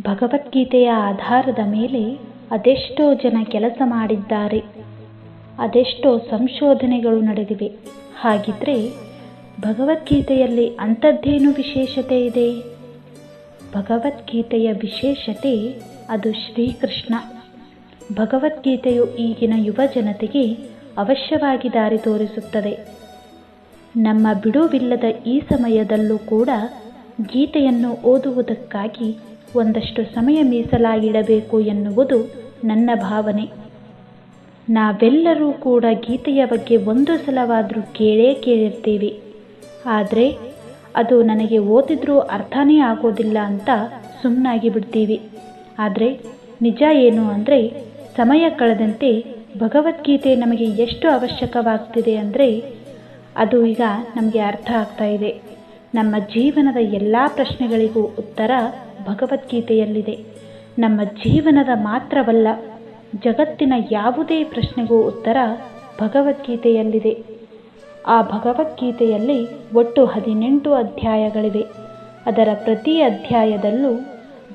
ಭಗವದ್ಗೀತೆಯ ಆಧಾರದ ಮೇಲೆ ಅದೆಷ್ಟೋ ಜನ ಕೆಲಸ ಮಾಡಿದ್ದಾರೆ. ಅದೆಷ್ಟೋ ಸಂಶೋಧನೆಗಳು ನಡೆದಿವೆ. ಹಾಗಿದ್ರೆ ಭಗವದ್ಗೀತೆಯಲ್ಲಿ ಅಂಥದ್ದೇನು ವಿಶೇಷತೆ ಇದೆ? ಭಗವದ್ಗೀತೆಯ ವಿಶೇಷತೆ ಅದು ಶ್ರೀಕೃಷ್ಣ. ಭಗವದ್ಗೀತೆಯು ಈಗಿನ ಯುವ ಜನತೆಗೆ ಅವಶ್ಯವಾಗಿ ದಾರಿ ತೋರಿಸುತ್ತದೆ. ನಮ್ಮ ಬಿಡುವಿಲ್ಲದ ಈ ಸಮಯದಲ್ಲೂ ಕೂಡ ಗೀತೆಯನ್ನು ಓದುವುದಕ್ಕಾಗಿ ಒಂದಷ್ಟು ಸಮಯ ಮೀಸಲಾಗಿಡಬೇಕು ಎನ್ನುವುದು ನನ್ನ ಭಾವನೆ. ನಾವೆಲ್ಲರೂ ಕೂಡ ಗೀತೆಯ ಬಗ್ಗೆ ಒಂದು ಸಲವಾದರೂ ಕೇಳೇ ಕೇಳಿರ್ತೀವಿ. ಆದರೆ ಅದು ನನಗೆ ಓದಿದ್ರೂ ಅರ್ಥನೇ ಆಗೋದಿಲ್ಲ ಅಂತ ಸುಮ್ಮನಾಗಿ ಬಿಡ್ತೀವಿ. ಆದರೆ ನಿಜ ಏನು ಅಂದರೆ ಸಮಯ ಕಳೆದಂತೆ ಭಗವದ್ಗೀತೆ ನಮಗೆ ಎಷ್ಟು ಅವಶ್ಯಕವಾಗ್ತಿದೆ ಅಂದರೆ ಅದು ಈಗ ನಮಗೆ ಅರ್ಥ ಆಗ್ತಾ ಇದೆ. ನಮ್ಮ ಜೀವನದ ಎಲ್ಲ ಪ್ರಶ್ನೆಗಳಿಗೂ ಉತ್ತರ ಭಗವದ್ಗೀತೆಯಲ್ಲಿದೆ. ನಮ್ಮ ಜೀವನದ ಮಾತ್ರವಲ್ಲ, ಜಗತ್ತಿನ ಯಾವುದೇ ಪ್ರಶ್ನೆಗೂ ಉತ್ತರ ಭಗವದ್ಗೀತೆಯಲ್ಲಿದೆ. ಆ ಭಗವದ್ಗೀತೆಯಲ್ಲಿ ಒಟ್ಟು ಹದಿನೆಂಟು ಅಧ್ಯಾಯಗಳಿವೆ. ಅದರ ಪ್ರತಿ ಅಧ್ಯಾಯದಲ್ಲೂ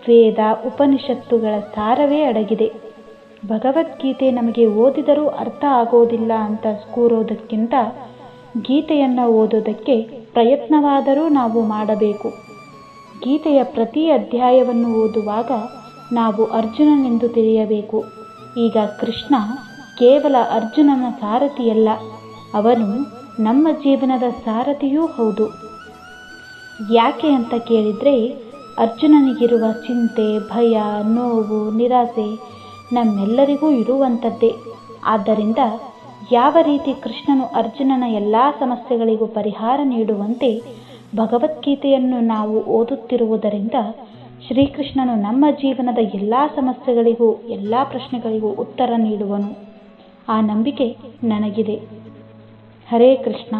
ವೇದ ಉಪನಿಷತ್ತುಗಳ ಸಾರವೇ ಅಡಗಿದೆ. ಭಗವದ್ಗೀತೆ ನಮಗೆ ಓದಿದರೂ ಅರ್ಥ ಆಗೋದಿಲ್ಲ ಅಂತ ಕೂರೋದಕ್ಕಿಂತ ಗೀತೆಯನ್ನು ಓದೋದಕ್ಕೆ ಪ್ರಯತ್ನವಾದರೂ ನಾವು ಮಾಡಬೇಕು. ಗೀತೆಯ ಪ್ರತಿ ಅಧ್ಯಾಯವನ್ನು ಓದುವಾಗ ನಾವು ಅರ್ಜುನನೆಂದು ತಿಳಿಯಬೇಕು. ಈಗ ಕೃಷ್ಣ ಕೇವಲ ಅರ್ಜುನನ ಸಾರಥಿಯಲ್ಲ, ಅವನು ನಮ್ಮ ಜೀವನದ ಸಾರಥಿಯೂ ಹೌದು. ಯಾಕೆ ಅಂತ ಕೇಳಿದರೆ, ಅರ್ಜುನನಿಗಿರುವ ಚಿಂತೆ, ಭಯ, ನೋವು, ನಿರಾಸೆ ನಮ್ಮೆಲ್ಲರಿಗೂ ಇರುವಂಥದ್ದೇ ಆದ್ದರಿಂದ ಯಾವ ರೀತಿ ಕೃಷ್ಣನು ಅರ್ಜುನನ ಎಲ್ಲ ಸಮಸ್ಯೆಗಳಿಗೂ ಪರಿಹಾರ ನೀಡುವಂತೆ ಭಗವದ್ಗೀತೆಯನ್ನು ನಾವು ಓದುತ್ತಿರುವುದರಿಂದ ಶ್ರೀಕೃಷ್ಣನು ನಮ್ಮ ಜೀವನದ ಎಲ್ಲ ಸಮಸ್ಯೆಗಳಿಗೂ, ಎಲ್ಲ ಪ್ರಶ್ನೆಗಳಿಗೂ ಉತ್ತರ ನೀಡುವನು. ಆ ನಂಬಿಕೆ ನನಗಿದೆ. ಹರೇ ಕೃಷ್ಣ.